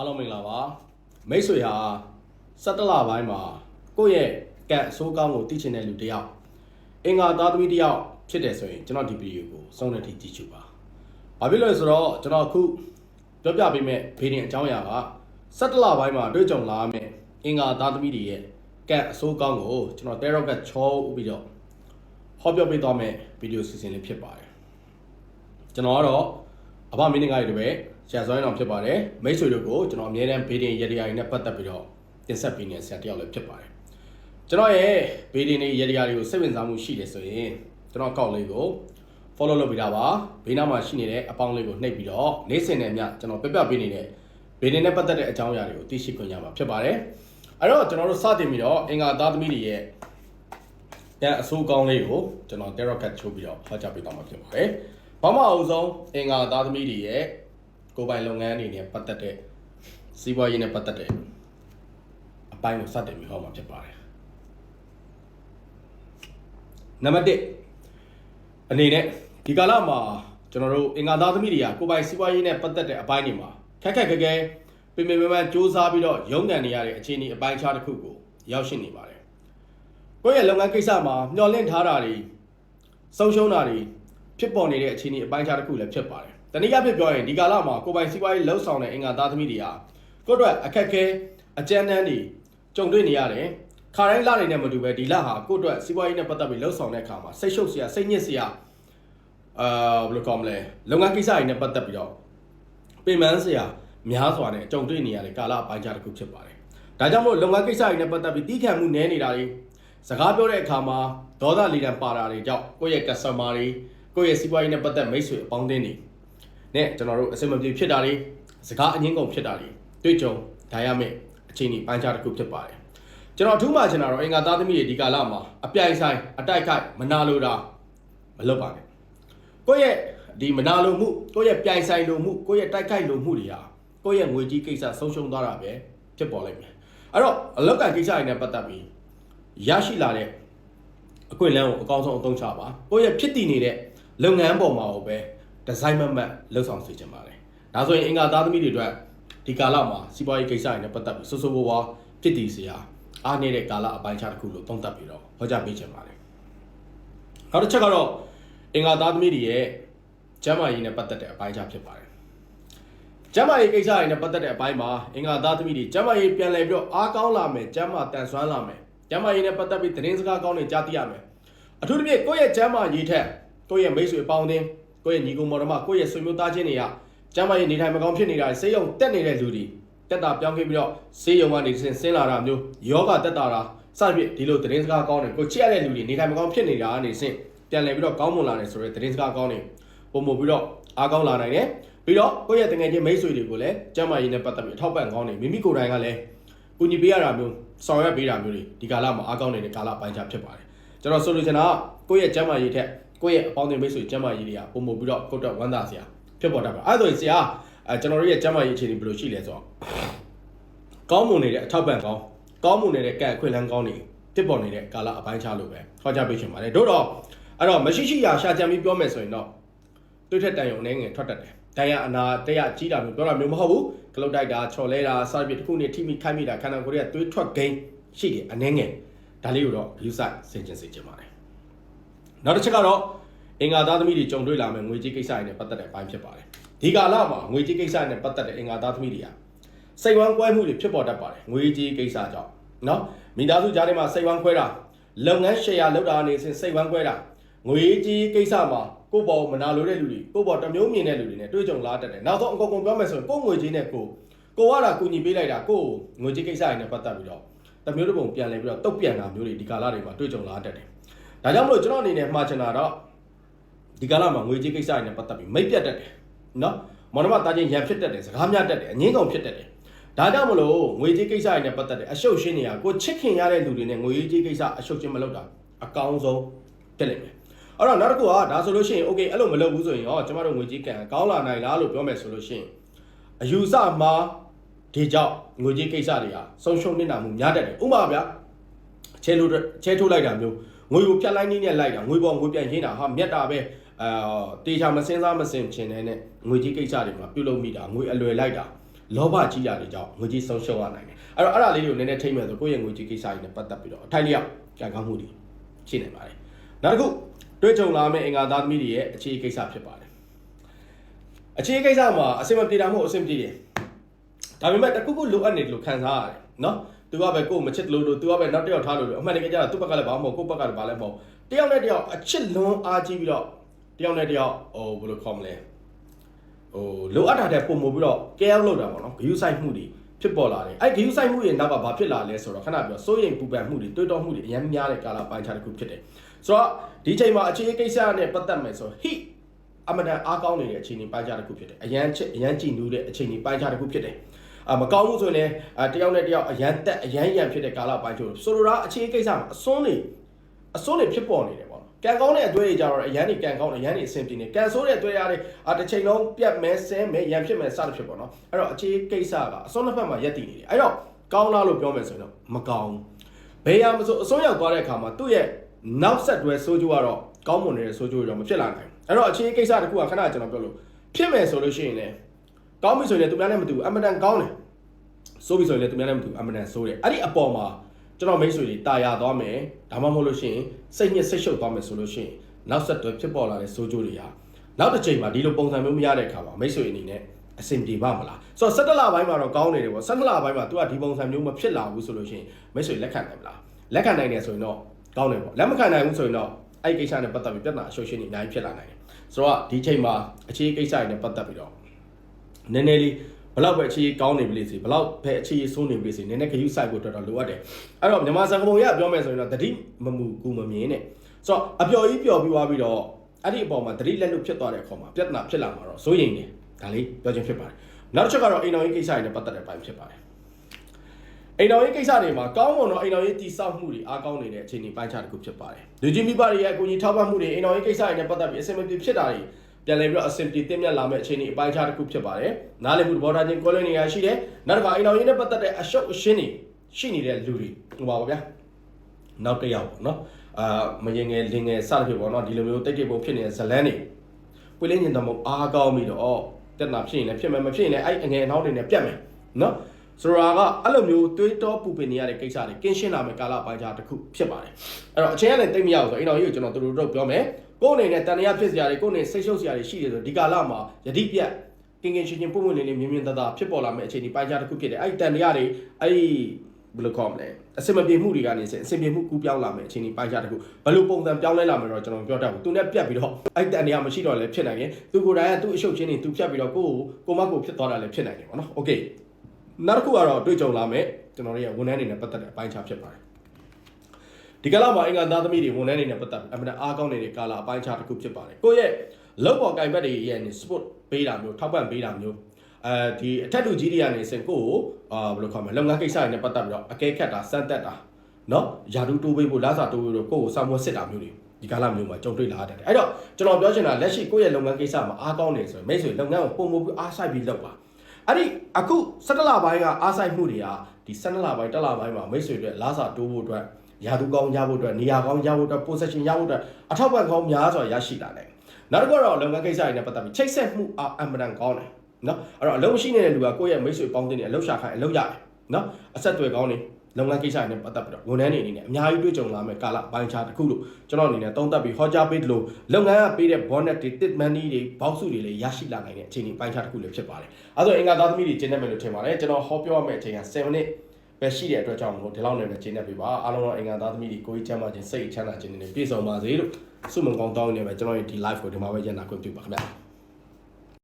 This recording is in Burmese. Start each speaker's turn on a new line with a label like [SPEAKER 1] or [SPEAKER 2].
[SPEAKER 1] အားလုံးမင်္ဂလာပါမိတ်ဆွေဟာ17လပိုင်းမှာကိုယ့်ရဲ့ကံအဆိုးကောင်းကိုသိချင်တဲ့လူတစ်ယောက်အင်္ဂါသားသမီးတစ်ယောက်ဖြစ်တယ်ဆိုရင်ကျွန်တော်ဒီဗီဒီယိုကိုစုံတဲ့ထိကြည့်ချူပါဘာဖြစ်လို့လဲဆိုတော့ကျွန်တော်အခုပြောပြပေးမယ့်ဗီဒီယိုအကြောင်းအရာက17လပိုင်းမှာတွေ့ကြုံလာမယ့်အင်္ဂါသားသမီးတွေရဲ့ကံအဆိုးကောင်းကိုကျွန်တော်တဲရော့ကချောဥပြီးတော့ဟောပြောပေးသွားမယ့်ဗီဒီယိုစီစဉ်လေးဖြစ်ပါတယ်ကျွန်တော်ကတော့အဘမင်းငါရီတွေပဲ ဆရာစွမ်းအောင်ဖြစ်ပါတယ်မိတ်ဆွေတို့ကိုကျွန်တော်အမြဲတမ်းဘေးဒင်ရရရီနဲ့ပတ်သက်ပြီးတော့တင်ဆက်ပေးနေတဲ့ဆရာတယောက်လည်းဖြစ်ပါတယ်ကျွန်တော်ရဲ့ဘေးဒင်တွေရရရီကိုစိတ်ဝင်စားမှုရှိတယ်ဆိုရင်ကျွန်တော်အကောင့်လေးကို follow လုပ်ပေးတာပါဘေးနားမှာရှိနေတဲ့အပေါင်းလေးကိုနှိပ်ပြီးတော့နေ့စဉ်နဲ့ညကျွန်တော်ပြပြပေးနေတဲ့ဘေးဒင်နဲ့ပတ်သက်တဲ့အကြောင်းအရာတွေကိုသိရှိခွင့်ရမှာဖြစ်ပါတယ်အဲ့တော့ကျွန်တော်တို့စတင်ပြီးတော့အင်္ဂါသားသမီးတွေရဲ့ညအဆိုးကောင်းလေးကိုကျွန်တော် Terror Cat ချိုးပြီးတော့ဟောကြားပေးသွားမှာဖြစ်ပါတယ်။ဘာမှအအောင်ဆုံးအင်္ဂါသားသမီးတွေရဲ့ ကိုယ်ပိုင်လုပ်ငန်းအနေနဲ့ပတ်သက်တဲ့စီးပွားရေးနဲ့ပတ်သက်တဲ့အပိုင်းကိုစတင်ပြီးဟောမှာဖြစ်ပါတယ်။နံပါတ်1အနေနဲ့ဒီကာလမှာကျွန်တော်တို့အင်္ဂါသားသမီးတွေကကိုယ်ပိုင်စီးပွားရေးနဲ့ပတ်သက်တဲ့အပိုင်းတွေမှာခက်ခက်ခဲခဲပင်ပင်ပန်းပန်းစူးစမ်းပြီးတော့ရုန်းကန်နေရတဲ့အခြေအနေအပိုင်းခြားတစ်ခုကိုရောက်ရှိနေပါတယ်။ကိုယ့်ရဲ့လုပ်ငန်းကိစ္စမှာမျှော်လင့်ထားတာတွေဆုံးရှုံးတာတွေဖြစ်ပေါ်နေတဲ့အခြေအနေအပိုင်းခြားတစ်ခုလည်းဖြစ်ပါတယ်။ တနည်းအားဖြင့်ပြောရင်ဒီကာလမှာကိုယ်ပိုင်စီးပွားရေးလှုပ်ဆောင်တဲ့အင်္ဂါသားသမီးတွေဟာကိုယ့်အတွက်အခက်အခဲအကြမ်းတမ်းတွေကြုံတွေ့နေရတယ်။ခါတိုင်းလတွေနဲ့မတူပဲဒီလဟာကိုယ့်အတွက်စီးပွားရေးနဲ့ပတ်သက်ပြီးလှုပ်ဆောင်တဲ့အခါမှာစိတ်ရှုပ်စရာစိတ်ညစ်စရာအာဘယ်လိုကောမလဲလုပ်ငန်းကိစ္စတွေနဲ့ပတ်သက်ပြီးတော့ပင်ပန်းစရာများစွာနဲ့ကြုံတွေ့နေရတဲ့ကာလအပိုင်းခြားတစ်ခုဖြစ်ပါတယ်။ဒါကြောင့်မို့လုပ်ငန်းကိစ္စတွေနဲ့ပတ်သက်ပြီးတီးခံမှုနည်းနေတာတွေစကားပြောတဲ့အခါမှာဒေါသလီလံပါတာတွေကြောင့်ကိုယ့်ရဲ့ customer တွေကိုယ့်ရဲ့စီးပွားရေးနဲ့ပတ်သက်မိတ်ဆွေအပေါင်းအသင်းတွေ နဲ့ကျွန်တော်တို့အဆင်မပြေဖြစ်တာတွေစကားအငင်းကုန်ဖြစ်တာတွေတွေ့ကြုံဒါရမယ့်အခြေအနေပိုင်းခြားတစ်ခုဖြစ်ပါတယ်ကျွန်တော်အထူးမှချင်တာတော့အင်္ဂါသားသမီးတွေဒီကာလမှာအပြိုင်ဆိုင်အတိုက်ခိုက်မနာလိုတာမလုပ်ပါနဲ့ကိုယ့်ရဲ့ဒီမနာလိုမှုကိုယ့်ရဲ့ပြိုင်ဆိုင်လိုမှုကိုယ့်ရဲ့တိုက်ခိုက်လိုမှုတွေဟာကိုယ့်ရဲ့ငွေကြီးကိစ္စဆုံးရှုံးသွားတာပဲဖြစ်ပေါ်လိမ့်မယ်အဲ့တော့အလောက်ကကိစ္စတွေနဲ့ပတ်သက်ပြီးရရှိလာတဲ့အခွင့်အလမ်းကိုအကောင်းဆုံးအသုံးချပါကိုယ့်ရဲ့ဖြစ်တည်နေတဲ့လုပ်ငန်းပေါ်မှာပဲ ဒီဇိုင်းမတ်မတ်လှုပ်ဆောင်စေချင်ပါတယ်ဒါဆိုရင်အင်္ဂါသားသမီးတွေအတွက်ဒီကာလမှာစီးပွားရေးကိစ္စတွေနဲ့ပတ်သက်ပြီးစိုးစိုးဝါးဝါဖြစ်တည်စရာအားနေတဲ့ကာလအပိုင်းခြားတစ်ခုလို့သုံးသပ်ပြီးတော့ဟောကြားပေးချင်ပါတယ်နောက်တစ်ချက်ကတော့အင်္ဂါသားသမီးတွေရဲ့ကျမ်းမာရေးနဲ့ပတ်သက်တဲ့အပိုင်းခြားဖြစ်ပါတယ်ကျမ်းမာရေးကိစ္စတွေနဲ့ပတ်သက်တဲ့အပိုင်းမှာအင်္ဂါသားသမီးတွေကျမ်းမာရေးပြန်လည်ပြီးတော့အားကောင်းလာမယ်ကျမ်းမာတန်ဆွမ်းလာမယ်ကျမ်းမာရေးနဲ့ပတ်သက်ပြီးသတင်းစကားကောင်းတွေကြားသိရမယ်အထူးသဖြင့်ကိုယ့်ရဲ့ကျမ်းမာရေးထက်ကိုယ့်ရဲ့မိတ်ဆွေအပေါင်းအသင်း ကိုယ့်ရဲ့ညီကောင်မော်တော်မကိုယ့်ရဲ့ဆွေမျိုးသားချင်းတွေကကျမ်းမာရေးနေထိုင်မကောင်းဖြစ်နေတာဆေးရုံတက်နေတဲ့လူတွေတက်တာပြောင်းခဲ့ပြီးတော့ဆေးရုံကနေဆင်းဆင်းလာတာမျိုးယောဂတက်တာတာစသဖြင့်ဒီလိုသတင်းစကားကောင်းတွေကိုချစ်ရတဲ့လူတွေနေထိုင်မကောင်းဖြစ်နေတာကနေဆင်းပြန်လည်ပြီးတော့ကောင်းမွန်လာတယ်ဆိုတဲ့သတင်းစကားကောင်းတွေပုံမှုပြီးတော့အားကောင်းလာနိုင်တယ်ပြီးတော့ကိုယ့်ရဲ့တငယ်ချင်းမိတ်ဆွေတွေကိုလည်းကျမ်းမာရေးနဲ့ပတ်သက်ပြီးထောက်ပံ့ကောင်းတယ်မိမိကိုယ်တိုင်ကလည်းကူညီပေးရတာမျိုးဆောင်ရွက်ပေးတာမျိုးတွေဒီကာလမှာအားကောင်းနေတဲ့ကာလပိုင်းခြားဖြစ်ပါတယ်ကျွန်တော်ဆိုလိုချင်တာကကိုယ့်ရဲ့ကျမ်းမာရေးထက် ကိုယ့်ရဲ့အပေါင်းအသင်းမိတ်ဆွေကျမ်းမာရေးတွေကပုံမှုပြီးတော့ကိုယ့်အတွက်ဝမ်းသာစရာဖြစ်ပေါ်တတ်ပါအဲ့ဒါဆိုရင်ဆရာအဲကျွန်တော်တို့ရဲ့ကျမ်းမာရေးအခြေအနေဘယ်လိုရှိလဲဆိုတော့ကောင်းမွန်နေတဲ့အထောက်ပံ့ကောင်းကောင်းမွန်နေတဲ့ကံအခွင့်အလမ်းကောင်းတွေဖြစ်ပေါ်နေတဲ့ကာလအပိုင်းခြားလို့ပဲဟောကြားပေးချင်ပါတယ်တို့တော့အဲ့တော့မရှိရှိရာရှာကြံပြီးပြောမယ်ဆိုရင်တော့တွေ့ထက်တန်ရုံနဲ့ငယ်ထွက်တတ်တယ်တန်ရအနာတရကြီးတာမျိုးပြောတာမျိုးမဟုတ်ဘူးဂလုတ်တိုက်တာချော်လဲတာစသဖြင့်တစ်ခုနဲ့ထိမိခိုက်မိတာခန္ဓာကိုယ်ရဲ့သွေးထွက်ဂိမ်းရှိတယ်အနှဲငယ်ဒါလေးကိုတော့ view site ဆင်ကျင်စေချင်ပါတယ် နောက်တစ်ချက်ကတော့အင်္ဂါသားသမီးတွေကြုံတွေ့လာမယ့်ငွေကြေးကိစ္စတွေနဲ့ပတ်သက်တဲ့အပိုင်းဖြစ်ပါတယ်ဒီကာလမှာငွေကြေးကိစ္စနဲ့ပတ်သက်တဲ့အင်္ဂါသားသမီးတွေကစိတ်ဝမ်းကွဲမှုတွေဖြစ်ပေါ်တတ်ပါတယ်ငွေကြေးကိစ္စကြောင့်နော်မိသားစုကြားထဲမှာစိတ်ဝမ်းခွဲတာလုပ်ငန်း share လုပ်တာအနေနဲ့စိတ်ဝမ်းခွဲတာငွေကြေးကိစ္စမှာကိုယ့်ဘောမနာလိုတဲ့လူတွေကိုယ့်ဘောတမျိုးမြင်တဲ့လူတွေနဲ့တွေ့ကြုံလာတတ်တယ်နောက်ဆုံးအကုန်ကုန်ပြောမယ်ဆိုရင်ကိုယ့်ငွေကြေးနဲ့ကိုကိုကတာကူညီပေးလိုက်တာကိုယ့်ငွေကြေးကိစ္စတွေနဲ့ပတ်သက်ပြီးတော့တမျိုးတစ်ပုံပြန်လဲပြီးတော့တုတ်ပြန်တာမျိုးတွေဒီကာလတွေမှာတွေ့ကြုံလာတတ်တယ် ဒါကြောင့်မလို့ကျွန်တော်အနေနဲ့မှားချင်တာတော့ဒီကာလမှာငွေကြေးကိစ္စတွေနဲ့ပတ်သက်ပြီးမိတ်ပြတ်တတ်တယ်နော်မောင်နှမတာချင်းရံဖြစ်တတ်တယ်စကားများတတ်တယ်အငင်းကောင်ဖြစ်တတ်တယ်ဒါကြောင့်မလို့ငွေကြေးကိစ္စတွေနဲ့ပတ်သက်တဲ့အရှုပ်ရှင်းနေတာကိုချစ်ခင်ရတဲ့လူတွေနဲ့ငွေကြေးကိစ္စအရှုပ်ချင်းမလုပ်တာအကောင်းဆုံးတက်လိမ့်မယ်အဲ့တော့နောက်တစ်ခုကဒါဆိုလို့ရှိရင် okay အဲ့လိုမလုပ်ဘူးဆိုရင်ရောကျမတို့ငွေကြေးကံကောင်းလာနိုင်လားလို့ပြောမယ်ဆိုလို့ရှိရင်အယူဆမှာဒီကြောင့်ငွေကြေးကိစ္စတွေဟာဆုံးရှုံးနေတာမှုများတတ်တယ်ဥပမာဗျာချဲလို့ချဲထုတ်လိုက်တာမျိုး ငွေကိုဖြတ်လိုက်နည်းနဲ့လိုက်တာငွေပေါ်ငွေပြန်ရင်းတာဟာမြတ်တာပဲအာတေချာမစင်းစားမစင်ချင်တဲ့နဲ့ငွေကြီးကိစ္စတွေမှာပြုလုပ်မိတာငွေအလွယ်လိုက်တာလောဘကြီးတာတွေကြောင့်ငွေကြီးဆုံးရှုံးရနိုင်တယ်အဲ့တော့အဲ့ဒါလေးတွေကိုနည်းနည်းထိမ့်မယ်ဆိုကိုယ့်ရဲ့ငွေကြီးကိစ္စတွေနဲ့ပတ်သက်ပြီးတော့အထိုက်လျောက်ကံကောင်းမှုတွေရှိနေပါတယ်နောက်တစ်ခုတွေ့ကြုံလာမယ့်အင်္ဂါသားသမီးတွေရဲ့အခြေကိစ္စဖြစ်ပါတယ်အခြေကိစ္စမှာအဆင်မပြေတာမဟုတ်အဆင်ပြေတယ်ဒါပေမဲ့တစ်ခုခုလိုအပ်နေတယ်လို့ခံစားရတယ်နော် သူကပဲကိုယ်မချစ်လို့လို့သူကပဲနောက်တစ်ယောက်ထားလို့လို့အမှန်တကယ်ကျတော့သူ့ဘက်ကလည်းဘာမှမဟုတ်ကိုယ့်ဘက်ကလည်းဘာလည်းမဟုတ်တယောက်နဲ့တယောက်အချစ်လွန်အားကြီးပြီးတော့တယောက်နဲ့တယောက်ဟိုဘယ်လိုခေါ်မလဲဟိုလိုအပ်တာတဲ့ပုံမပြီးတော့ကဲရောက်လို့တာပေါ့နော်ဂယုဆိုင်မှုတွေဖြစ်ပေါ်လာတယ်အဲ့ဂယုဆိုင်မှုရဲ့နောက်ကဘာဖြစ်လာလဲဆိုတော့ခဏပြောစိုးရိမ်ပူပန်မှုတွေတွေးတောမှုတွေအများများတဲ့ကာလပိုင်းခြားတစ်ခုဖြစ်တယ်ဆိုတော့ဒီချိန်မှာအခြေကိစ္စနဲ့ပတ်သက်မယ်ဆိုဟိအမတန်အားကောင်းနေတဲ့အခြေအနေပိုင်းခြားတစ်ခုဖြစ်တယ်အရန်ချစ်အရန်ကြည်နူးတဲ့အခြေအနေပိုင်းခြားတစ်ခုဖြစ်တယ်အ မကောင်းမှုဆိုရင်လည်းအတယောက်နဲ့တယောက်အရန်တက်အရန်ရန်ဖြစ်တဲ့ကာလပိုင်းချို့ဆိုလိုတာအခြေကိစ္စမှာအစွန်းနေအစွန်းနေဖြစ်ပေါ်နေတယ်ပေါ့ကံကောင်းတဲ့အတွေ့အကြုံတော့အရန်နေကံကောင်းတယ်အရန်နေအဆင်ပြေနေကံဆိုးတဲ့အတွေ့အကြုံတွေအတစ်ချိန်လုံးပြတ်မဲဆဲမဲရန်ဖြစ်မဲစသဖြင့်ပေါ့နော်အဲ့တော့အခြေကိစ္စကအစွန်းတစ်ဖက်မှာရက်တည်နေတယ်အဲ့တော့ကောင်းလားလို့ပြောမယ်ဆိုရင်တော့မကောင်းဘယ်ရမဆိုအစွန်းရောက်သွားတဲ့အခါမှာသူ့ရဲ့နောက်ဆက်တွဲဆိုးကျိုးကတော့ကောင်းမွန်နေတဲ့ဆိုးကျိုးတော့မဖြစ်လာနိုင်ဘူးအဲ့တော့အခြေကိစ္စတစ်ခုကခဏကျွန်တော်ပြောလို့ဖြစ်မယ်ဆိုလို့ရှိရင်လည်းကောင်းပြီဆိုရင်လည်းသူများနဲ့မတူဘူးအမှန်တန်ကောင်းတယ် ဆိုးပြီဆိုရင်လည်းသူများနဲ့မတူဘူးအမှန်တန်ဆိုးတယ်အဲ့ဒီအပေါ်မှာကျွန်တော်မိတ်ဆွေတွေတာယာသွားမယ်ဒါမှမဟုတ်လို့ရှိရင်စိတ်ညစ်စိတ်ရှုပ်သွားမယ်ဆိုလို့ရှိရင်နောက်ဆက်တွဲဖြစ်ပေါ်လာတဲ့ဆိုးကျိုးတွေဟာနောက်တစ်ချိန်မှာဒီလိုပုံစံမျိုးမရတဲ့အခါမှာမိတ်ဆွေအနေနဲ့အဆင်ပြေပါမလားဆိုတော့17လပိုင်းမှာတော့ကောင်းနေတယ်ပေါ့17လပိုင်းမှာ तू ကဒီပုံစံမျိုးမဖြစ်လာဘူးဆိုလို့ရှိရင်မိတ်ဆွေလက်ခံနိုင်မလားလက်ခံနိုင်တယ်ဆိုရင်တော့ကောင်းတယ်ပေါ့လက်မခံနိုင်ဘူးဆိုရင်တော့အဲ့ဒီကိစ္စနဲ့ပတ်သက်ပြီးပြဿနာအရှုပ်ရှင်းနေအများကြီးဖြစ်လာနိုင်တယ်ဆိုတော့ဒီချိန်မှာအခြေကိစ္စတွေနဲ့ပတ်သက်ပြီးတော့နည်းနည်းလေး ဘလောက်ပဲအခြေကောင်းနေပြီလေစီဘလောက်ပဲအခြေဆိုးနေပြီလေစီနည်းနည်းခရူးဆိုင်ဖို့အတွက်တော့လိုအပ်တယ်အဲ့တော့မြန်မာစံကပုံရပြောမယ်ဆိုရင်တော့တတိမမူကူမမြင်နဲ့ဆိုတော့အပျော်ကြီးပျော်ပြီးသွားပြီးတော့အဲ့ဒီအပေါ်မှာတတိလက်လို့ဖြစ်သွားတဲ့အခါမှာပြဿနာဖြစ်လာမှာတော့စိုးရိမ်တယ်ဒါလေးပြောချင်းဖြစ်ပါတယ်နောက်တစ်ချက်ကတော့အိမ်တော်ရေးကိစ္စတွေနဲ့ပတ်သက်တဲ့ပိုင်းဖြစ်ပါတယ်အိမ်တော်ရေးကိစ္စတွေမှာကောင်းမွန်သောအိမ်တော်ရေးတည်ဆောက်မှုတွေအားကောင်းနေတဲ့အခြေအနေပိုင်းခြားတစ်ခုဖြစ်ပါတယ်လူကြီးမိဘတွေရဲ့အကူအညီထောက်ပံ့မှုတွေအိမ်တော်ရေးကိစ္စတွေနဲ့ပတ်သက်ပြီးအဆင်မပြေဖြစ်တာတွေ ပြန်လည်ပြီးတော့အဆင်ပြေတင်မြတ်လာမယ့်အခြေအနေအပိုင်းခြားတစ်ခုဖြစ်ပါတယ်နားလည်မှုသဘောထားချင်းကိုယ်လွင်နေရရှိတယ်နောက်တစ်ခါအိမ်တော်ရေးနဲ့ပတ်သက်တဲ့အရှုပ်အရှင်းတွေရှိနေတဲ့လူတွေဟိုပါပါဗျာနောက်တစ်ယောက်ပေါ့နော်အာမရင်ငယ်လင်ငယ်စသဖြင့်ပေါ့နော်ဒီလိုမျိုးတိတ်တိတ်ပုံဖြစ်နေတဲ့ဇလန်းတွေပွေလင်းညင်တော်မအားကောင်းပြီးတော့တက်တာဖြစ်ရင်လည်းဖြစ်မယ်မဖြစ်ရင်လည်းအဲ့အငယ်အနှောင်းတွေနဲ့ပြတ်မယ်နော် ဆိုတော့ကအဲ့လိုမျိုးတွေးတောပူပင်နေရတဲ့ကိစ္စတွေကင်းရှင်းလာမယ့်ကာလပိုင်းခြားတစ်ခုဖြစ်ပါတယ်အဲ့တော့အချင်းကလည်းတိတ်မရဘူးဆိုအိမ်တော်ကြီးကိုကျွန်တော်တို့တို့ပြောမယ်ကိုယ်အနေနဲ့တန်တရားဖြစ်စရာတွေကိုယ်အနေစိတ်ရှုပ်စရာတွေရှိတယ်ဆိုဒီကာလမှာယတိပြတ်ကင်ကင်ရှင်ရှင်ပုံပုံလေးလေးမြင်မြင်တသားဖြစ်ပေါ်လာမယ့်အခြေအနေပိုင်းခြားတစ်ခုဖြစ်တယ်အဲ့ဒီတန်တရားတွေအဲ့ဒီဘယ်လိုခေါ်မလဲအစင်မပြေမှုတွေကနေစအစင်ပြေမှုကူးပြောင်းလာမယ်အခြေအနေပိုင်းခြားတစ်ခုဘယ်လိုပုံစံပြောင်းလဲလာမယ်တော့ကျွန်တော်ပြောတတ်ဘူးသူနဲ့ပြတ်ပြီးတော့အဲ့တန်တရားမရှိတော့လည်းဖြစ်နိုင်တယ်သူကိုယ်တိုင်ကသူ့အရှုပ်ချင်းတွေသူဖြတ်ပြီးတော့ကိုယ့်ကိုကိုမကိုဖြစ်သွားတာလည်းဖြစ်နိုင်တယ်ပေါ့နော်โอเค နောက်တစ်ခုကတော့တွေ့ကြုံလာမယ်ကျွန်တော်တို့ရဲ့ဝန်ထမ်းတွေနဲ့ပတ်သက်တဲ့အပိုင်းခြားဖြစ်ပါတယ်ဒီကလာမှာအင်္ဂါသားသမီးတွေဝန်ထမ်းတွေနဲ့ပတ်သက်အမှန်အားကောင်းနေတဲ့ကာလာအပိုင်းခြားတစ်ခုဖြစ်ပါတယ်ကိုယ့်ရဲ့လောက်ပေါ်ကင်ဘက်တွေရဲ့ sport ပေးတာမျိုးထောက်ပံ့ပေးတာမျိုးအဲဒီအထက်လူကြီးတွေကနေစင်ကိုအာဘယ်လိုခေါ်မလဲလုပ်ငန်းကိစ္စတွေနဲ့ပတ်သက်ပြီးတော့အကဲခတ်တာစမ်းသပ်တာနော်ယာတူတိုးပေးဖို့လာစာတိုးပေးလို့ကိုယ့်ကိုစာမွေးစစ်တာမျိုးတွေဒီကာလမျိုးမှာကြုံတွေ့လာတတ်တယ်အဲ့တော့ကျွန်တော်ပြောချင်တာလက်ရှိကိုယ့်ရဲ့လုပ်ငန်းကိစ္စမှာအားကောင်းနေဆိုရင်မိတ်ဆွေလုပ်ငန်းကိုပုံမှုပြီးအားဆိုင်ပြီးလုပ်ပါ အဲ့ဒီအခု17လပိုင်းကအားဆိုင်မှုတွေကဒီ17လပိုင်းတစ်လပိုင်းမှာမိတ်ဆွေတွေလာစာတိုးဖို့အတွက်ယာတူကောင်းရဖို့အတွက်နေရာကောင်းရဖို့အတွက် possession ရဖို့အတွက်အထောက်ပံ့ကောင်းများစွာရရှိလာတယ်နောက်တစ်ခုကတော့လုပ်ငန်းကိစ္စတွေနဲ့ပတ်သက်ပြီးချိတ်ဆက်မှုအမှန်တန်ကောင်းတယ်နော်အဲ့တော့အလုံးမရှိနေတဲ့လူကကိုယ့်ရဲ့မိတ်ဆွေပေါင်းတင်နေအလုပ်ရှာခိုင်းအလုပ်ရတယ်နော်အဆက်အသွယ်ကောင်းနေ လုပ်ငန်းကိစ္စတွေနဲ့ပတ်သက်ပြီးတော့ဝန်ထမ်းတွေအနေနဲ့အများကြီးတွေ့ကြုံလာမယ့်ကာလပိုင်းခြားတစ်ခုလို့ကျွန်တော်အနေနဲ့သုံးသပ်ပြီးဟောကြားပေးတယ်လို့လုပ်ငန်းကပေးတဲ့ bonus တွေ tip money တွေဘောက်စုတွေလည်းရရှိလာနိုင်တဲ့အခြေအနေပိုင်းခြားတစ်ခုလည်းဖြစ်ပါတယ်အဲဆိုအင်္ဂါသားသမီးတွေကျင်းနေမယ်လို့ထင်ပါတယ်ကျွန်တော်ဟောပြောရမယ့်အချိန်က7 minute ပဲရှိတဲ့အတွက်ကြောင့်မလို့ဒီလောက်နဲ့ပဲကျင်းနေပြီပါအားလုံးတော့အင်္ဂါသားသမီးတွေကိုကြီးချမ်းသာခြင်းစိတ်ချမ်းသာခြင်းတွေနဲ့ပြည့်စုံပါစေလို့ဆုမွန်ကောင်းတောင်းနေပဲကျွန်တော်ရဲ့ဒီ live ကိုဒီမှာပဲညံ့တာခွင့်ပြုပါခင်ဗျာ